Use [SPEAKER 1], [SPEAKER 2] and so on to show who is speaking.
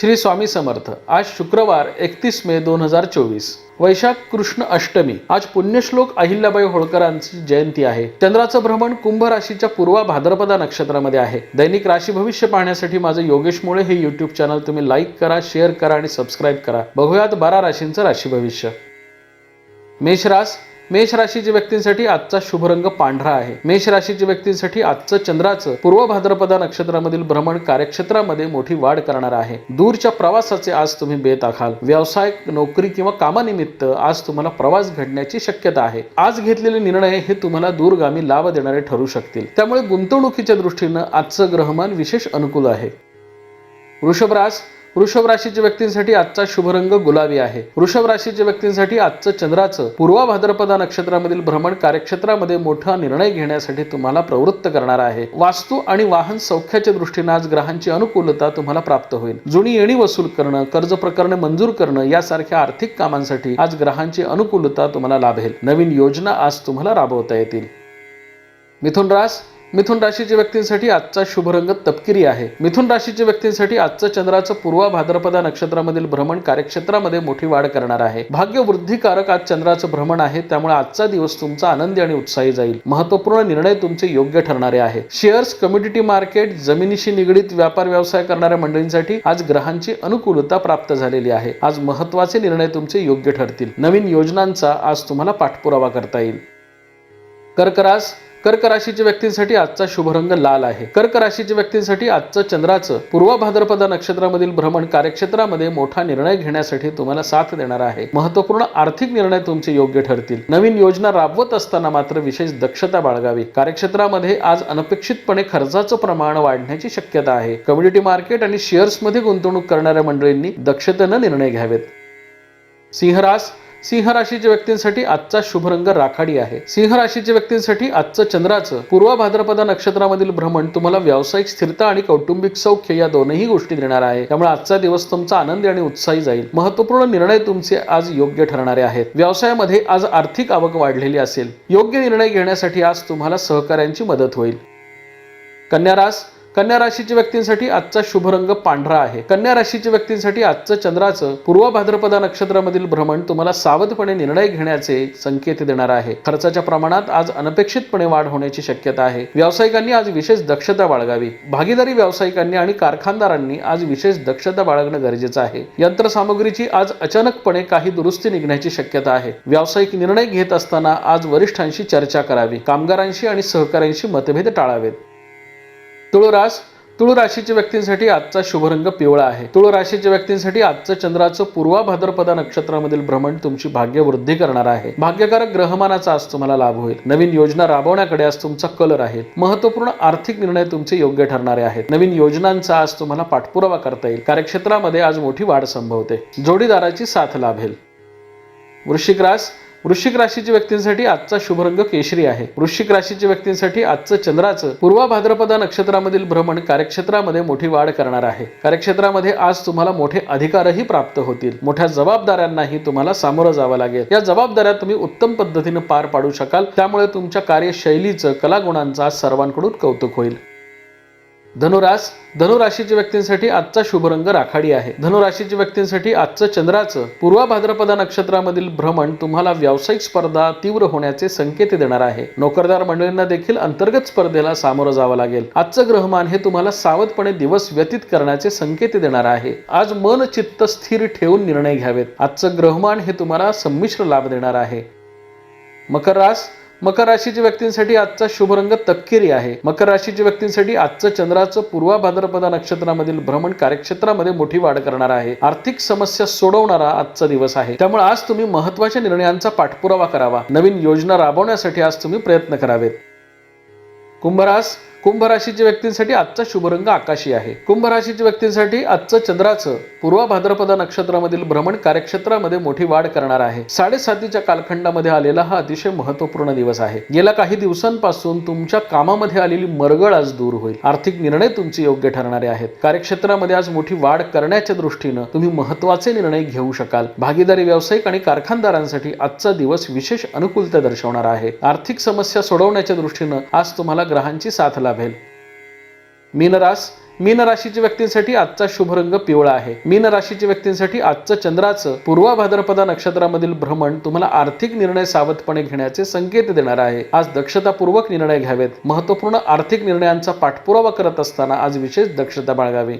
[SPEAKER 1] श्री स्वामी समर्थ. आज शुक्रवार एकतीस मे दोन हजार चोवीस. वैशाख कृष्ण अष्टमी. आज पुण्यश्लोक अहिल्याबाई होळकरांची जयंती आहे. चंद्राचं भ्रमण कुंभ राशीच्या पूर्वा भाद्रपदा नक्षत्रामध्ये आहे. दैनिक राशी भविष्य पाहण्यासाठी माझं योगेश मुळे हे युट्यूब चॅनल तुम्ही लाईक करा शेअर करा आणि सबस्क्राईब करा. बघूयात बारा राशींचं राशी भविष्य. मेषरास मेष राशीच्या व्यक्तींसाठी आजचा शुभ रंग पांढरा आहे. मेष राशीच्या व्यक्तींसाठी आजचं चंद्राचं पूर्व भाद्रपदा नक्षत्रामधील भ्रमण कार्यक्षेत्रामध्ये मोठी वाढ करणार आहे. दूरच्या प्रवासाचे आज तुम्ही बेत आखाल. व्यवसाय नोकरी किंवा कामानिमित्त आज तुम्हाला प्रवास घडण्याची शक्यता आहे. आज घेतलेले निर्णय हे तुम्हाला दूरगामी लाभ देणारे ठरू शकतील. त्यामुळे गुंतवणुकीच्या दृष्टीनं आजचं ग्रहमान विशेष अनुकूल आहे. वृषभरास वृषभ राशीच्या व्यक्तींसाठी आजचा शुभ रंग गुलाबी आहे. वृषभ राशीच्या व्यक्तींसाठी आजचं चंद्राचं पूर्वा भाद्रपदा नक्षत्रामधील भ्रमण कार्यक्षेत्रामध्ये मोठा निर्णय घेण्यासाठी तुम्हाला प्रवृत्त करणार आहे. वास्तू आणि वाहन सौख्याच्या दृष्टीने आज ग्रहांची अनुकूलता तुम्हाला प्राप्त होईल. जुनी येणी वसूल करणं कर्ज प्रकरणे मंजूर करणं यासारख्या आर्थिक कामांसाठी आज ग्रहांची अनुकूलता तुम्हाला लाभेल. नवीन योजना आज तुम्हाला राबवता येतील. मिथुन रास मिथुन राशीच्या व्यक्तींसाठी आजचा शुभ रंग तपकिरी आहे. मिथुन राशीच्या व्यक्तींसाठी आजचं चंद्राचं पूर्वा भाद्रपदा नक्षत्रामधील भ्रमण कार्यक्षेत्रामध्ये मोठी वाढ करणार आहे. भाग्य वृद्धिकारक आज चंद्राचं भ्रमण आहे त्यामुळे आजचा दिवस तुमचा आनंदी आणि उत्साही जाईल. महत्त्वपूर्ण निर्णय तुमचे योग्य ठरणारे आहे. शेअर्स कम्युनिटी मार्केट जमिनीशी निगडीत व्यापार व्यवसाय करणाऱ्या मंडळींसाठी आज ग्रहांची अनुकूलता प्राप्त झालेली आहे. आज महत्त्वाचे निर्णय तुमचे योग्य ठरतील. नवीन योजनांचा आज तुम्हाला पाठपुरावा करता येईल. कर्करास कर्क राशीच्या व्यक्तींसाठी आजचा शुभ रंग लाल आहे. कर्क राशीच्या व्यक्तींसाठी आजचं चंद्राचं पूर्व भाद्रपदा नक्षत्रामधील भ्रमण कार्यक्षेत्रामध्ये मोठा निर्णय घेण्यासाठी तुम्हाला साथ देणार आहे. महत्त्वपूर्ण आर्थिक निर्णय तुमचे योग्य ठरतील. नवीन योजना राबवत असताना मात्र विशेष दक्षता बाळगावी. कार्यक्षेत्रामध्ये आज अनपेक्षितपणे खर्चाचं प्रमाण वाढण्याची शक्यता आहे. कम्युनिटी मार्केट आणि शेअर्समध्ये गुंतवणूक करणाऱ्या मंडळींनी दक्षतेनं निर्णय घ्यावेत. सिंहरास सिंह राशीच्या व्यक्तींसाठी आजचा शुभ रंग राखाडी आहे. सिंह राशीच्या व्यक्तींसाठी आजचं चंद्राचं पूर्व भाद्रपदा नक्षत्रामधील भ्रमण तुम्हाला व्यावसायिक स्थिरता आणि कौटुंबिक सौख्य या दोनही गोष्टी देणार आहे. त्यामुळे आजचा दिवस तुमचा आनंदी आणि उत्साही जाईल. महत्त्वपूर्ण निर्णय तुमचे आज योग्य ठरणारे आहेत. व्यवसायामध्ये आज आर्थिक आवक वाढलेली असेल. योग्य निर्णय घेण्यासाठी आज तुम्हाला सहकाऱ्यांची मदत होईल. कन्यारास कन्या राशीच्या व्यक्तींसाठी आजचा शुभ रंग पांढरा आहे. कन्या राशीच्या व्यक्तींसाठी आजचं चंद्राचं पूर्व भाद्रपदा नक्षत्रामधील भ्रमण तुम्हाला सावधपणे निर्णय घेण्याचे संकेत देणार आहे. खर्चाच्या प्रमाणात आज अनपेक्षितपणे वाढ होण्याची शक्यता आहे. व्यावसायिकांनी आज विशेष दक्षता बाळगावी. भागीदारी व्यावसायिकांनी आणि कारखानदारांनी आज विशेष दक्षता बाळगणं गरजेचं आहे. यंत्रसामुग्रीची आज अचानकपणे काही दुरुस्ती निघण्याची शक्यता आहे. व्यावसायिक निर्णय घेत असताना आज वरिष्ठांशी चर्चा करावी. कामगारांशी आणि सहकाऱ्यांशी मतभेद टाळावेत. तुळरास तुळ राशीच्या व्यक्तींसाठी आजचा शुभरंग पिवळा आहे. तुळ राशीच्या व्यक्तींसाठी आजचं चंद्राचं पूर्वा भाद्रपदा नक्षत्रामधील भ्रमण तुमची भाग्य वृद्धी करणार आहे. भाग्यकारक ग्रहमानाचा आज तुम्हाला लाभ होईल. नवीन योजना राबवण्याकडे आज तुमचा कल राहील महत्त्वपूर्ण आर्थिक निर्णय तुमचे योग्य ठरणारे आहेत. नवीन योजनांचा आज तुम्हाला पाठपुरावा करता येईल. कार्यक्षेत्रामध्ये आज मोठी वाढ संभवते. जोडीदाराची साथ लाभेल. वृश्चिक रास वृश्चिक राशीच्या व्यक्तींसाठी आजचा शुभ रंग केशरी आहे. वृश्चिक राशीच्या व्यक्तींसाठी आजचं चंद्राचं पूर्वा भाद्रपदा नक्षत्रामधील भ्रमण कार्यक्षेत्रामध्ये मोठी वाढ करणार आहे. कार्यक्षेत्रामध्ये आज तुम्हाला मोठे अधिकारही प्राप्त होतील. मोठ्या जबाबदाऱ्यांनाही तुम्हाला सामोरं जावं लागेल. या जबाबदाऱ्या तुम्ही उत्तम पद्धतीने पार पाडू शकाल. त्यामुळे तुमच्या कार्यशैलीचं कलागुणांचा आज सर्वांकडून कौतुक होईल. धनुरास धनुराशीच्या व्यक्तींसाठी आजचा शुभ रंग राखाडी आहे. धनुराशीच्या व्यक्तींसाठी आजचं चंद्राचं पूर्वा भाद्रपदा नक्षत्रामधील भ्रमण तुम्हाला व्यावसायिक स्पर्धा तीव्र होण्याचे संकेत देणार आहे. नोकरदार मंडळींना देखील अंतर्गत स्पर्धेला सामोरं जावं लागेल. आजचं ग्रहमान हे तुम्हाला सावधपणे दिवस व्यतीत करण्याचे संकेत देणार आहे. आज मन चित्त स्थिर ठेवून निर्णय घ्यावेत. आजचं ग्रहमान हे तुम्हाला संमिश्र लाभ देणार आहे. मकर रास मकर राशीच्या व्यक्तींसाठी आजचा शुभ रंग तपकिरी आहे. मकर राशीच्या व्यक्तींसाठी आजचं चंद्राचं पूर्वा भाद्रपदा नक्षत्रामधील भ्रमण कार्यक्षेत्रामध्ये मोठी वाढ करणार आहे. आर्थिक समस्या सोडवणारा आजचा दिवस आहे. त्यामुळे आज तुम्ही महत्त्वाच्या निर्णयांचा पाठपुरावा करावा. नवीन योजना राबवण्यासाठी आज तुम्ही प्रयत्न करावेत. कुंभरास कुंभ राशीच्या व्यक्तींसाठी आजचा शुभरंग आकाशी आहे. कुंभ राशीच्या व्यक्तींसाठी आजचं चंद्राचं पूर्व भाद्रपदा नक्षत्रामधील भ्रमण कार्यक्षेत्रामध्ये मोठी वाढ करणार आहे. साडेसातीच्या कालखंडामध्ये आलेला हा अतिशय महत्त्वपूर्ण दिवस आहे. गेल्या काही दिवसांपासून तुमच्या कामामध्ये आलेली मरगळ आज दूर होईल. आर्थिक निर्णय तुमचे योग्य ठरणारे आहेत. कार्यक्षेत्रामध्ये आज मोठी वाढ करण्याच्या दृष्टीनं तुम्ही महत्त्वाचे निर्णय घेऊ शकाल. भागीदारी व्यावसायिक आणि कारखानदारांसाठी आजचा दिवस विशेष अनुकूलता दर्शवणार आहे. आर्थिक समस्या सोडवण्याच्या दृष्टीनं आज तुम्हाला ग्रहांची साथ लाभेल. मीनरास मीन राशीच्या व्यक्तींसाठी आजचा शुभ रंग पिवळा आहे. मीन राशीच्या व्यक्तींसाठी आजचं चंद्राचं पूर्वा भाद्रपदा नक्षत्रामधील भ्रमण तुम्हाला आर्थिक निर्णय सावधपणे घेण्याचे संकेत देणार आहे. आज दक्षतापूर्वक निर्णय घ्यावेत. महत्त्वपूर्ण आर्थिक निर्णयांचा पाठपुरावा करत असताना आज विशेष दक्षता बाळगावी.